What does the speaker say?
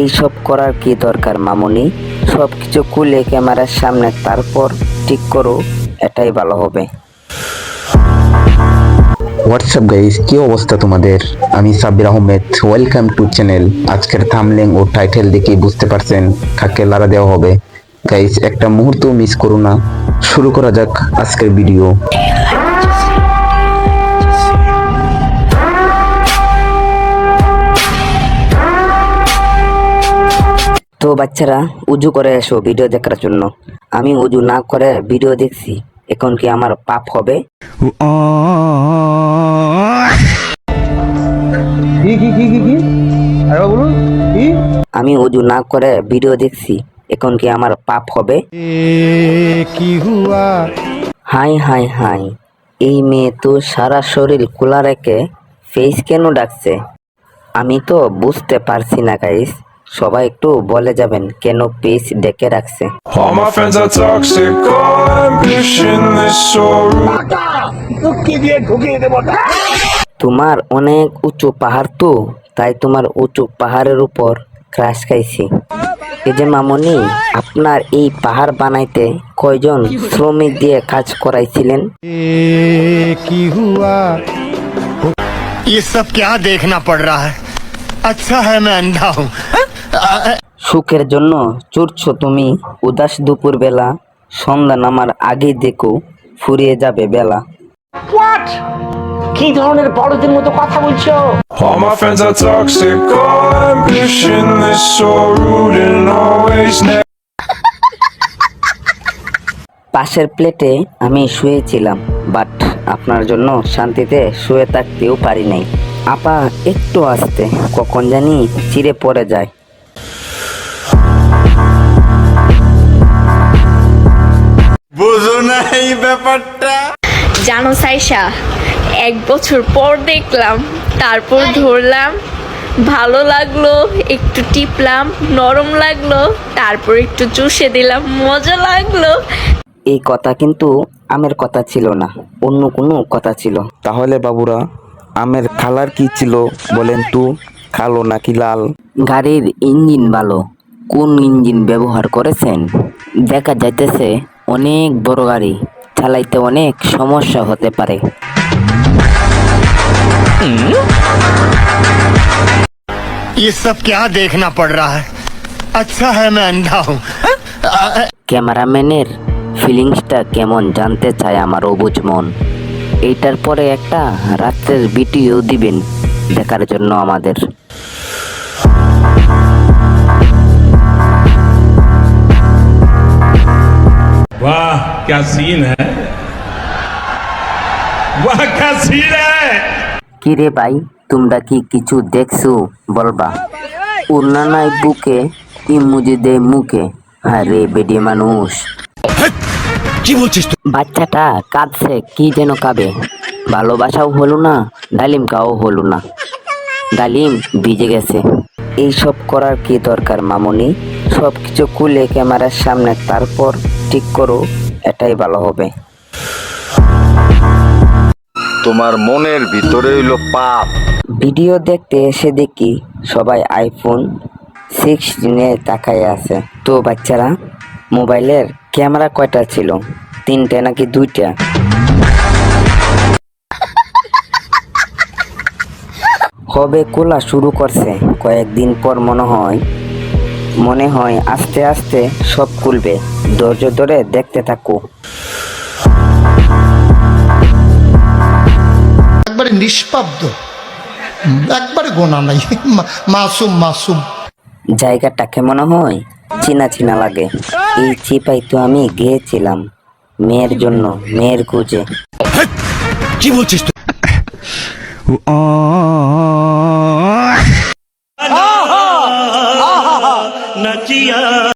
এইসব করার কি দরকার মামুনি? সব কিছু খুলে ক্যামেরার সামনে, তারপর ঠিক করো, এটাই ভালো হবে। হোয়াটসঅ্যাপ গাইস কি অবস্থা তোমাদের? আমি Sabbir Ahmed. Welcome to channel আজকের থামলেং ও টাইটেল দেখে বুঝতে পারছেন কাকে লারা দেওয়া হবে। গাইস একটা মুহূর্ত মিস করো না। শুরু করা যাক আজকের ভিডিও তো বাচ্চারা উজু করে এসো ভিডিও দেখার জন্য। আমি উজু না করে ভিডিও দেখছি এখন কি আমার পাপ হবে? আমি উজু না করে ভিডিও দেখছি এখন কি আমার পাপ হবে? কি হাই হাই হাই এই মেয়ে তো সারা শরীর খোলা রেখে ফেস কেন ডাকছে? আমি তো বুঝতে পারছি না গাইস সবাই একটু বলে যাবেন কেন পেজ ডেকে রাখছে All my friends are toxic, all ambitionless, so rude. তোমার অনেক উঁচু পাহাড় তো তাই তোমার উঁচু পাহাড়ের উপর ক্রাশ খাইছি এই যে মামনি আপনার এই পাহাড় বানাইতে কয়জন শ্রমিক দিয়ে কাজ করাইছিলেন কি হুয়া ये सब क्या देखना पड़ रहा है अच्छा है मैं अंधा हूँ সুখের জন্য চুরছো তুমি উদাস দুপুর বেলা সন্ধ্যা নামার আগেই দেখো ফুরিয়ে যাবে বেলা। কি ধরনের বড়দের মতো কথা বলছো? All my friends are toxic, all ambitionless, so rude and always. পাশের প্লেটে আমি শুয়েছিলাম বাট আপনার জন্য শান্তিতে শুয়ে থাকতেও পারি নাই। আপা একটু আসতে কখন জানি চিড়ে পড়ে যায়। জানো সাইশা এক বছর পর দেখলাম তারপর ধরলাম ভালো লাগল একটু টিপলাম নরম লাগল তারপর একটু চুষে দিলাম মজা লাগল। এই কথা কিন্তু আমের কথা ছিল না অন্য কোনো কথা ছিল। তাহলে বাবুরা আমের কালার কি ছিল বলেন তো? কালো নাকি লাল? গাড়ির ইঞ্জিন ভালো কোন ইঞ্জিন ব্যবহার করেছেন? দেখা যাইতেছে অনেক বড় গাড়ি চালাইতে অনেক সমস্যা হতে পারে ये सब क्या देखना पड़ रहा है अच्छा है मैं अंधा हूँ ক্যামেরাম্যানের ফিলিংসটা কেমন জানতে চায় আমার অবুজ মন এইটার পরে একটা রাত্রের ভিডিও দিবেন দেখার জন্য আমাদের क्या सीन है वाह क्या सीन है কিরে ভাই তোমরা কি কিছু দেখছো বলবা উন্না নাই বুকে ইমুজি দে মুখে আরে বেডি মানুষ বাচ্চাটা কাঁদছে কি যেন কাবে ভালোবাসাও হলো না ডালিম খাওয়াও হলো না ডালিম ভিজে গেছে এইসব করার কি দরকার মামুনি সব কিছু খুলে ক্যামেরার সামনে তারপর ঠিক করো এটাই ভালো হবে। তোমার মনের ভিতরে হইল পাপ। ভিডিও দেখতে এসে দেখি সবাই আইফোন সিক্সটিনে তাকায় আছে। তো বাচ্চারা মোবাইলের ক্যামেরা কয়টা ছিল? তিনটে নাকি দুইটা? কবে কোলা শুরু করছে? কয়েকদিন পর মনে হয় মনে হয় আস্তে আস্তে সব খুলবে। ধৈর্য ধরে দেখতে থাকো। একবারে নিষ্পাব্দ। একবারে গোনা নাই। মাসুম মাসুম। জায়গাটা কেমন হয়? চিনা চিনা লাগে। এই চিপাই তো আমি গিয়েছিলাম মেয়ের জন্য মেয়ের খুঁজে। কি বলছিস তুই?